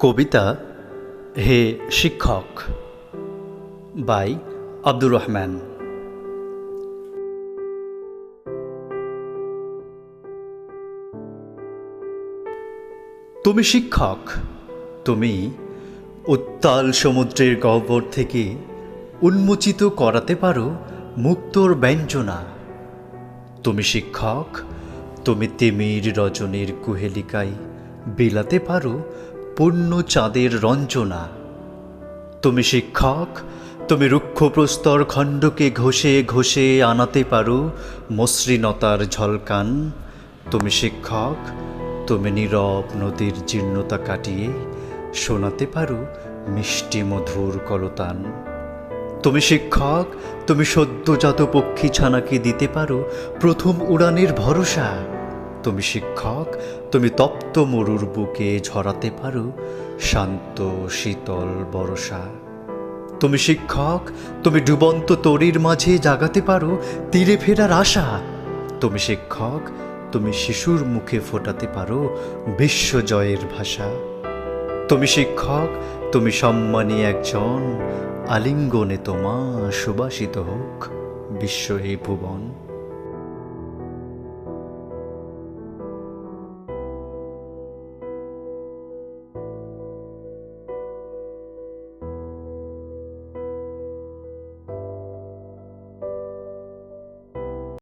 কবিতা হে শিক্ষক বাই আব্দুর রহমান। তুমি শিক্ষক, তুমি উত্তাল সমুদ্রের গহ্বর থেকে উন্মোচিত করাতে পারো মুক্তোর ব্যঞ্জনা। তুমি শিক্ষক, তুমি তিমির রজনীর কুহেলিকায় বিলাতে পারো পূর্ণ চাঁদের রঞ্জনা। তুমি শিক্ষক, তুমি রুক্ষ প্রস্তর খণ্ডকে ঘষে ঘষে আনাতে পারো মসৃণতার ঝলকান। তুমি শিক্ষক, তুমি নীরব নদীর জীর্ণতা কাটিয়ে শোনাতে পারো মিষ্টি মধুর কলতান। তুমি শিক্ষক, তুমি সদ্যজাত পক্ষী ছানাকে দিতে পারো প্রথম উড়ানের ভরসা। তুমি শিক্ষক, তুমি তপ্ত মরুর বুকে ঝরাতে পারো, শান্ত, শীতল বরসা তুমি শিক্ষক, তুমি ডুবন্ত তরির মাঝে জাগাতে পারো, তীরে ফেরার আশা। তুমি শিক্ষক, তুমি শিশুর মুখে ফোটাতে পারো বিশ্বজয়ের ভাষা। তুমি শিক্ষক, তুমি সম্মানী একজন, আলিঙ্গনে তোমা সুবাসিত হোক বিশ্ব এই ভুবন।